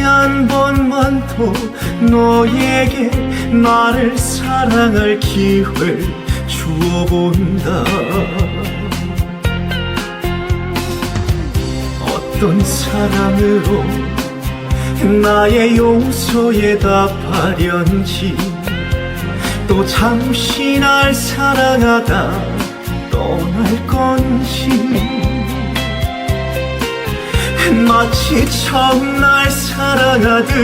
한 번만 더 너에게 나를 사랑할 기회를 주어본다. 어떤 사랑으로 나의 용서에 답하련지 또 잠시 날 사랑하다 떠날 건지. 마치 처음 날 사랑하듯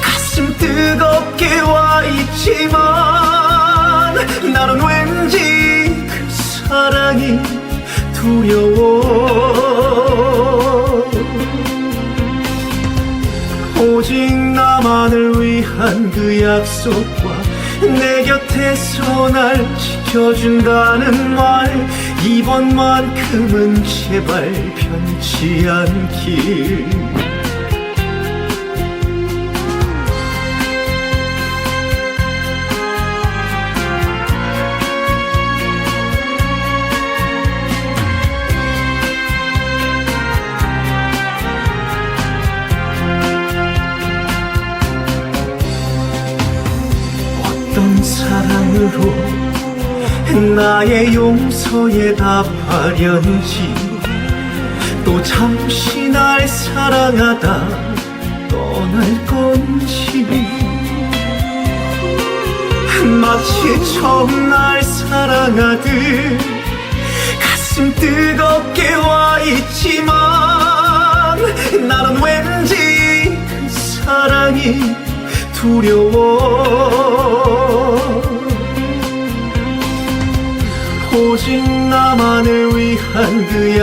가슴 뜨겁게 와 있지만 나는 왠지 그 사랑이 두려워. 오직 나만을 위한 그 약속과 내 곁에서 날 지켜준다는 말 이번만큼은 제발 변치 않길 사랑으로 나의 용서에 답하련지 또 잠시 날 사랑하다 떠날 건지 마치 처음 날 사랑하듯 가슴 뜨겁게 와 있지만 나는 왠지 그 사랑이 두려워